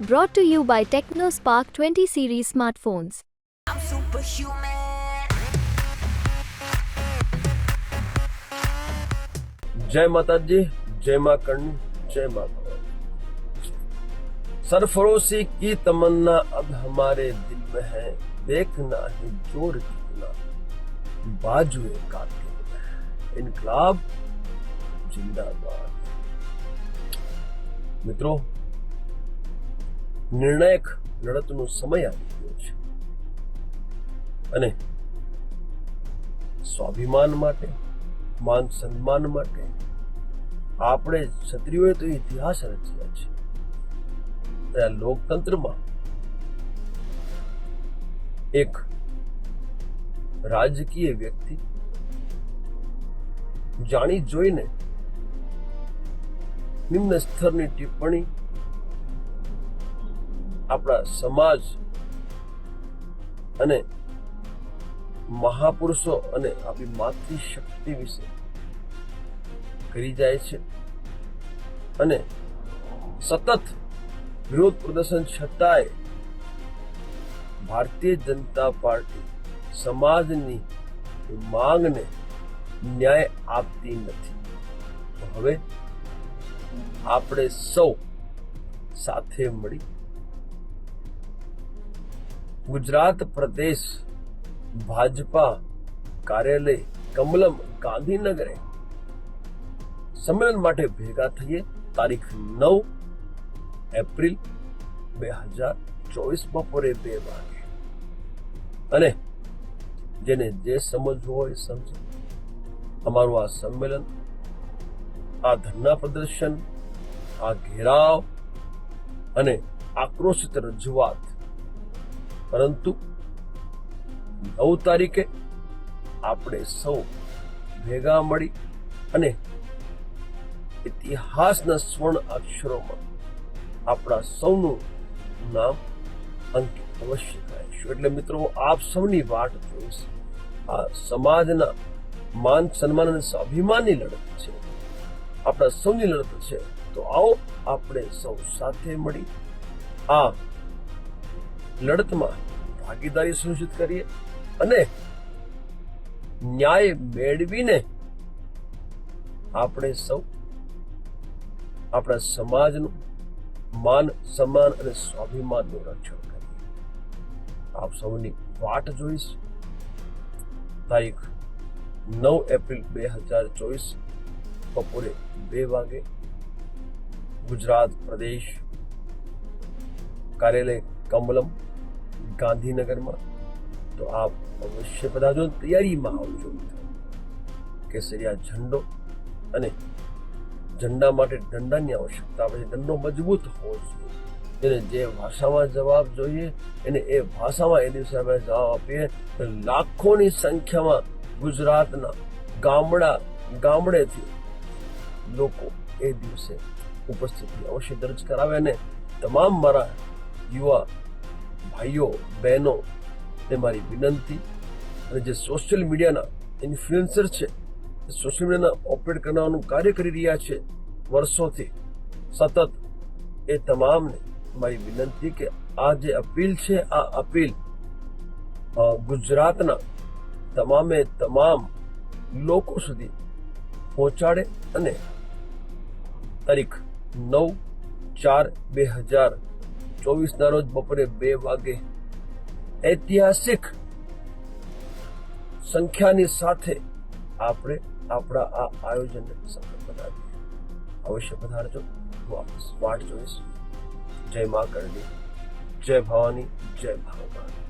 brought to you by TechnoSpark 20 series smartphones. I'm superhuman. जय माता जी जय माँ कर्ण जय माँ सरफरोशी की तमन्ना अब हमारे दिल में है देखना ही ज़ोर कितना बाजुए काटे इनकलाब जिंदाबाद मित्रों નિર્ણાયક લડતનો સમય આવી ગયો છે. અને સ્વાભિમાન માટે, માન સન્માન માટે આપણે ક્ષત્રિયોએ તો ઇતિહાસ રચ્યા છે. લોકતંત્રમાં એક રાજકીય વ્યક્તિ જાણી જોઈને નિમ્ન સ્તરની ટિપ્પણી આપણા સમાજ અને મહાપુરુષો અને આપણી માતૃશક્તિ વિશે કરી જાય છે અને સતત વિરોધ પ્રદર્શન છતાંય ભારતીય જનતા પાર્ટી સમાજની માંગને ન્યાય આપતી નથી. હવે આપણે સૌ સાથે મળી ગુજરાત પ્રદેશ ભાજપા કાર્યાલય કમલમ ગાંધીનગરે સંમેલન માટે ભેગા થઈએ તારીખ નવ એપ્રિલ બે હજાર ચોવીસ બપોરે બે વાગે. અને જેને જે સમજવું હોય સમજે. અમારું આ સંમેલન, આ ધરના પ્રદર્શન, આ ઘેરાવ અને આક્રોશિત રજૂઆત પરંતુ નવ તારીખે આપણે સૌ ભેગા મળી અને ઇતિહાસના સ્વર્ણ અક્ષરોમાં આપણા સૌનું નામ અંકિત અવશ્ય કરાવીશું એટલે મિત્રો આપ સૌની વાટ જોઈશ. આ સમાજના માન સન્માન અને સ્વાભિમાનની લડત છે. આપણા સૌની લડત છે. તો આવો આપણે સૌ સાથે મળી આ લડતમાં ભાગીદારી સુનિશ્ચિત કરીએ અને ન્યાય મેળવીને આપણે સૌ, આપણા સમાજનું માન, સન્માન અને સ્વાભિમાનનું રક્ષણ કરીએ. આપ સૌની વાટ જોઈશ. તારીખ નવ એપ્રિલ બે હજાર ચોવીસ બપોરે બે વાગે ગુજરાત પ્રદેશ કાર્યાલય કમલમ ગાંધીનગરમાં, તો આપ અવશ્ય પધારજો તૈયારીમાં આવજો કેસરિયા ઝંડો અને ઝંડા માટે દંડાની આવશ્યકતા આપણે દંડો મજબૂત હોવો જોઈએ. એને જે ભાષામાં જવાબ જોઈએ, એને એ ભાષામાં એ દિવસે અમે જવાબ આપીએ. તો લાખોની સંખ્યામાં ગુજરાતના ગામડા, ગામડેથી લોકો એ દિવસે ઉપસ્થિતિ અવશ્ય દર્જ કરાવે અને તમામ મારા યુવા ભાઈઓ, બહેનો, એ મારી વિનંતી. અને જે સોશિયલ મીડિયાના ઇન્ફ્લુએન્સર છે સોશિયલ મીડિયાના ઓપરેટ કરવાનું કાર્ય કરી રહ્યા છે વર્ષોથી, સતત, એ તમામને મારી વિનંતી કે આ જે અપીલ છે, આ અપીલ ગુજરાતના તમામે તમામ લોકો સુધી પહોંચાડે અને તારીખ નવ ચાર બે હજાર ચોવીસના રોજ બપોરે બે વાગે ઐતિહાસિક સંખ્યાની સાથે આપણે આપણા આ આયોજનને સફળ બનાવીએ. અવશ્ય પધારજો. હું આપણે વાટ જોઈશ જય મા કરણી જય ભવાની. જય ભાવના